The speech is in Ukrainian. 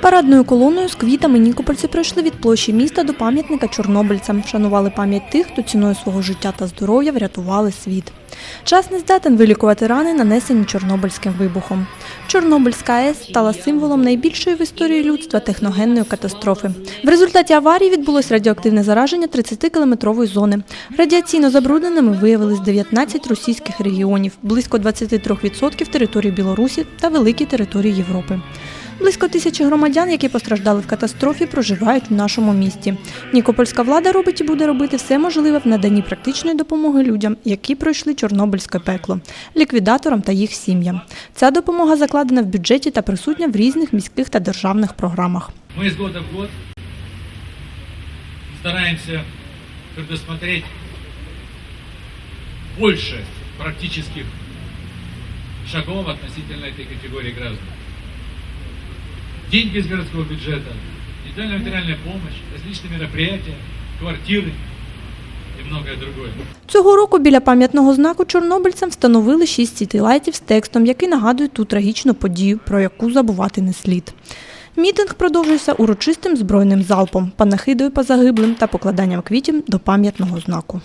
Парадною колоною з квітами нікопольці пройшли від площі міста до пам'ятника чорнобильцям, шанували пам'ять тих, хто ціною свого життя та здоров'я врятували світ. Час не здатен вилікувати рани, нанесені Чорнобильським вибухом. Чорнобильська АЕС стала символом найбільшої в історії людства техногенної катастрофи. В результаті аварії відбулось радіоактивне зараження 30-кілометрової зони. Радіаційно забрудненими виявились 19 російських регіонів, близько 23% території Білорусі та великі території Європи. Близько тисячі громадян, які постраждали в катастрофі, проживають в нашому місті. Нікопольська влада робить і буде робити все можливе в наданні практичної допомоги людям, які пройшли Чорнобильське пекло, ліквідаторам та їх сім'ям. Ця допомога закладена в бюджеті та присутня в різних міських та державних програмах. Мы из года в год стараемся предусмотреть больше практических шагов относительно этой категории граждан. Деньги из городского бюджета, индивидуальная материальная помощь, различные мероприятия, квартиры и многое другое. Цього року біля пам'ятного знаку чорнобильцям встановили шість сітилайтів з текстом, який нагадує ту трагічну подію, про яку забувати не слід. Мітинг продовжується урочистим збройним залпом, панахидою по загиблим та покладанням квітів до пам'ятного знаку.